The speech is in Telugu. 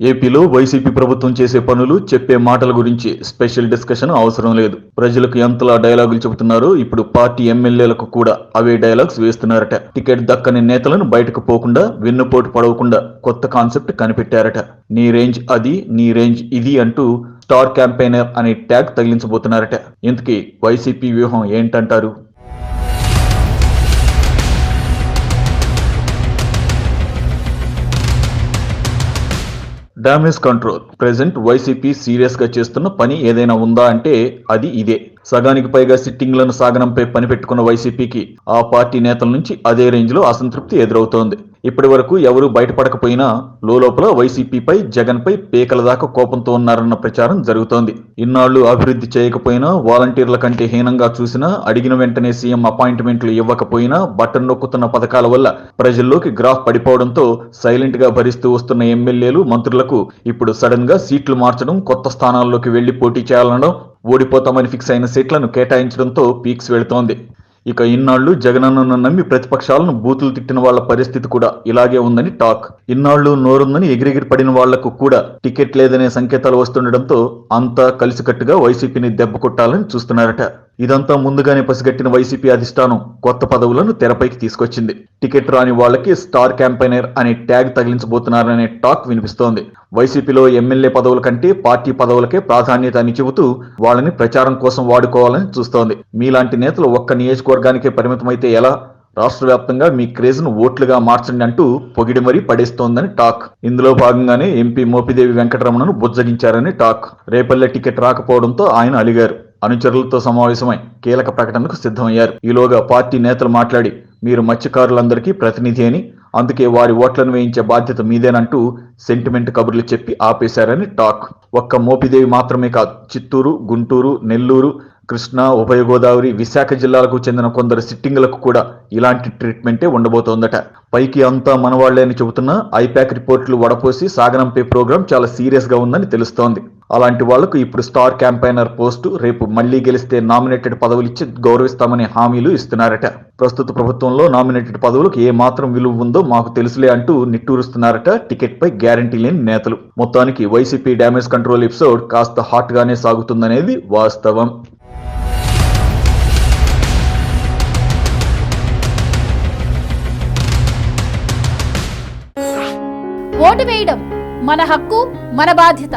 ఏపీలో వైసీపీ ప్రభుత్వం చేసే పనులు చెప్పే మాటల గురించి స్పెషల్ డిస్కషన్ అవసరం లేదు. ప్రజలకు ఎంతలా డైలాగులు చెబుతున్నారో ఇప్పుడు పార్టీ ఎమ్మెల్యేలకు కూడా అవే డైలాగ్స్ వేస్తున్నారట. టికెట్ దక్కని నేతలను బయటకు పోకుండా వెన్నుపోటు పడవకుండా కొత్త కాన్సెప్ట్ కనిపెట్టారట. నీ రేంజ్ అది నీ రేంజ్ ఇది అంటూ స్టార్ క్యాంపెయినర్ అనే ట్యాగ్ తగిలించబోతున్నారట. ఇంతకీ వైసీపీ వ్యూహం ఏంటంటారు? Damage control. ప్రెసెంట్ వైసీపీ సీరియస్గా చేస్తున్న పని ఏదైనా ఉందా అంటే అది ఇదే. సగానికి పైగా సిట్టింగ్లను సాగనంపై పని పెట్టుకున్న వైసీపీకి ఆ పార్టీ నేతల నుంచి అదే రేంజ్లో అసంతృప్తి ఎదురవుతోంది. ఇప్పటి వరకు ఎవరూ బయటపడకపోయినా లోపల వైసీపీపై జగన్పై పేకల దాకా కోపంతో ఉన్నారన్న ప్రచారం జరుగుతోంది. ఇన్నాళ్ళు అభివృద్ధి చేయకపోయినా వాలంటీర్ల కంటే హీనంగా చూసినా అడిగిన వెంటనే సీఎం అపాయింట్మెంట్లు ఇవ్వకపోయినా బట్టన్ నొక్కుతున్న పథకాల వల్ల ప్రజల్లోకి గ్రాఫ్ పడిపోవడంతో సైలెంట్గా భరిస్తూ వస్తున్న ఎమ్మెల్యేలు మంత్రులకు ఇప్పుడు సడన్గా సీట్లు మార్చడం కొత్త స్థానాల్లోకి వెళ్ళి పోటీ చేయాలనడం ఓడిపోతామని ఫిక్స్ అయిన సీట్లను కేటాయించడంతో పీక్స్ వెళుతోంది. ఇక ఇన్నాళ్ళు జగనన్నను నమ్మి ప్రతిపక్షాలను బూతులు తిట్టిన వాళ్ళ పరిస్థితి కూడా ఇలాగే ఉందని టాక్. ఇన్నాళ్ళు నోరుందని ఎగిరెగిరి పడిన వాళ్ళకు కూడా టికెట్ లేదనే సంకేతాలు వస్తుండటంతో అంతా కలిసికట్టుగా వైసీపీని దెబ్బ కొట్టాలని చూస్తున్నారట. ఇదంతా ముందుగానే పసిగట్టిన వైసీపీ అధిష్టానం కొత్త పదవులను తెరపైకి తీసుకొచ్చింది. టికెట్ రాని వాళ్ళకి స్టార్ క్యాంపెయినర్ అనే ట్యాగ్ తగిలించబోతున్నారనే టాక్ వినిపిస్తోంది. వైసీపీలో ఎమ్మెల్యే పదవుల కంటే పార్టీ పదవులకే ప్రాధాన్యత అని చెబుతూ వాళ్ళని ప్రచారం కోసం వాడుకోవాలని చూస్తోంది. మీలాంటి నేతలు ఒక్క నియోజకవర్గానికే పరిమితమైతే ఎలా? రాష్ట్ర వ్యాప్తంగా మీ క్రేజ్ను ఓట్లుగా మార్చండి అంటూ పొగిడి మరీ పడేస్తోందని టాక్. ఇందులో భాగంగానే ఎంపీ మోపిదేవి వెంకటరమణను బుజ్జగించారని టాక్. రేపల్లె టికెట్ రాకపోవడంతో ఆయన అలిగారు. అనుచరులతో సమావేశమై కీలక ప్రకటనకు సిద్ధమయ్యారు. ఈలోగా పార్టీ నేతలు మాట్లాడి మీరు మత్స్యకారులందరికీ ప్రతినిధి అని అందుకే వారి ఓట్లను వేయించే బాధ్యత మీదేనంటూ సెంటిమెంట్ కబుర్లు చెప్పి ఆపేశారని టాక్. ఒక్క మోపిదేవి మాత్రమే కాదు చిత్తూరు గుంటూరు నెల్లూరు కృష్ణా ఉభయ గోదావరి విశాఖ జిల్లాలకు చెందిన కొందరు సిట్టింగులకు కూడా ఇలాంటి ట్రీట్మెంటే ఉండబోతోందట. పైకి అంతా మనవాళ్ళే అని చెబుతున్న ఐపాక్ రిపోర్ట్లు వడపోసి సాగనంపే ప్రోగ్రాం చాలా సీరియస్గా ఉందని తెలుస్తోంది. అలాంటి వాళ్ళకు ఇప్పుడు స్టార్ క్యాంపైనర్ పోస్టు రేపు మళ్ళీ గెలిస్తే నామినేటెడ్ పదవులు ఇచ్చి గౌరవిస్తామనే హామీలు ఇస్తున్నారట. ప్రస్తుత ప్రభుత్వంలో నామినేటెడ్ పదవులకు ఏ మాత్రం విలువ ఉందో మాకు తెలుసులే అంటూ నిట్టూరుస్తున్నారట టికెట్ పై గ్యారంటీ లేని నేతలు. మొత్తానికి వైసీపీ డ్యామేజ్ కంట్రోల్ ఎపిసోడ్ కాస్త హాట్ గానే సాగుతుందనేది వాస్తవం. ఓటు వేయడం మన హక్కు మన బాధ్యత.